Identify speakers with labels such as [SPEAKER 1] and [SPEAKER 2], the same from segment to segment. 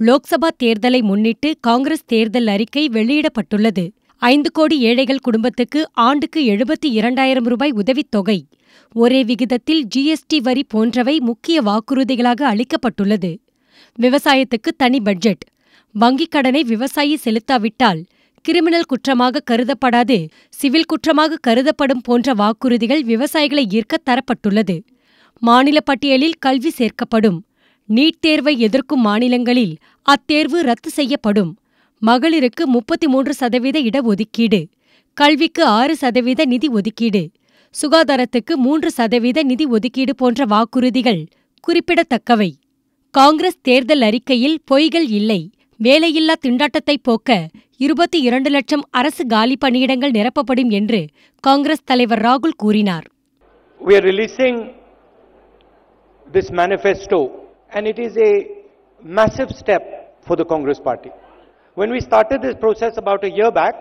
[SPEAKER 1] லோக்சபா தேர்தலை முன்னிட்டு காங்கிரஸ் தேர்தல் அறிக்கை வெளியிடப்பட்டுள்ளது. ஐந்து கோடி ஏழைகள் குடும்பத்துக்கு ஆண்டுக்கு எழுபத்தி இரண்டாயிரம் ரூபாய் உதவித்தொகை ஒரே விகிதத்தில் ஜிஎஸ்டி வரி போன்றவை முக்கிய வாக்குறுதிகளாக அளிக்கப்பட்டுள்ளது. விவசாயத்துக்கு தனி பட்ஜெட். வங்கிக் கடனை விவசாயி செலுத்தாவிட்டால் கிரிமினல் குற்றமாக கருதப்படாது சிவில் குற்றமாக கருதப்படும் போன்ற வாக்குறுதிகள் விவசாயிகளை ஈர்க்க தரப்பட்டுள்ளது. மாநில பட்டியலில் கல்வி சேர்க்கப்படும். நீட் தேர்வை எதிர்க்கும் மாநிலங்களில் அத்தேர்வு ரத்து செய்யப்படும். மகளிருக்கு முப்பத்தி மூன்று சதவீத இடஒதுக்கீடு. கல்விக்கு ஆறு சதவீத நிதி ஒதுக்கீடு. சுகாதாரத்துக்கு மூன்று சதவீத நிதி ஒதுக்கீடு போன்ற வாக்குறுதிகள் குறிப்பிடத்தக்கவை. காங்கிரஸ் தேர்தல் அறிக்கையில் பொய்கள் இல்லை. வேலையில்லா திண்டாட்டத்தை போக்க இருபத்தி இரண்டு லட்சம் அரசு காலி பணியிடங்கள் நிரப்பப்படும் என்று காங்கிரஸ் தலைவர் ராகுல் கூறினார்.
[SPEAKER 2] We are releasing this manifesto, and it is a massive step for the Congress party. When we started this process about a year back,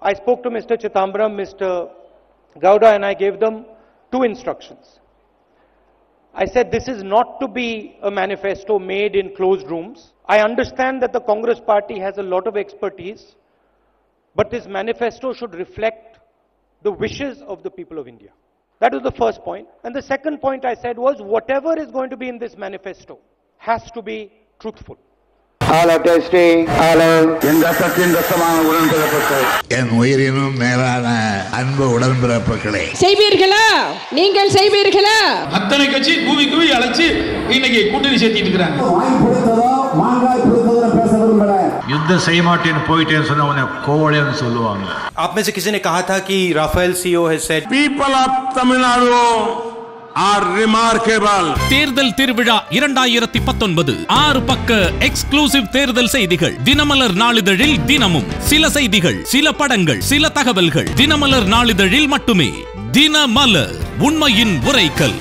[SPEAKER 2] I spoke to Mr. Chitambram, Mr. Gowda, and I gave them two instructions. I said this is not to be a manifesto made in closed rooms. I understand that the Congress party has a lot of expertise, but this manifesto should reflect the wishes of the people of India. That was the first point. And the second point I said was whatever is going to be in this manifesto has to be truthful.
[SPEAKER 3] Hello, testing. Hello.
[SPEAKER 4] என் ரத்தத்தின் ரத்தமான உடன்பிறப்புகள்
[SPEAKER 5] என் உயிரினும் மேலான அன்பு உடன்பிறப்புகளே
[SPEAKER 6] செய்வீர்களா நீங்கள் செய்வீர்களா
[SPEAKER 7] அத்தனை கட்சி கூவி கூவி அழைச்சு இன்னைக்கு கூட்டணி சேர்த்திட்டு இருக்கிறாங்க
[SPEAKER 4] விரும்புகிறேன்
[SPEAKER 8] யுத்தம் செய்ய மாட்டேன்னு போயிட்டேன்னு சொன்ன உன்னை கோவலைன்னு சொல்லுவாங்க
[SPEAKER 9] आप में से किसी ने कहा था कि Rafale CEO has said
[SPEAKER 4] people of Tamil Nadu are remarkable
[SPEAKER 10] தேர்தல் திருவிழா இரண்டாயிரத்தி பத்தொன்பது ஆறு பக்க எக்ஸ்க்ளூசிவ் தேர்தல் செய்திகள் தினமலர் நாளிதழில் தினமும் சில செய்திகள் சில படங்கள் சில தகவல்கள் தினமலர் நாளிதழில் மட்டுமே தினமலர் உண்மையின் உரைக்கல்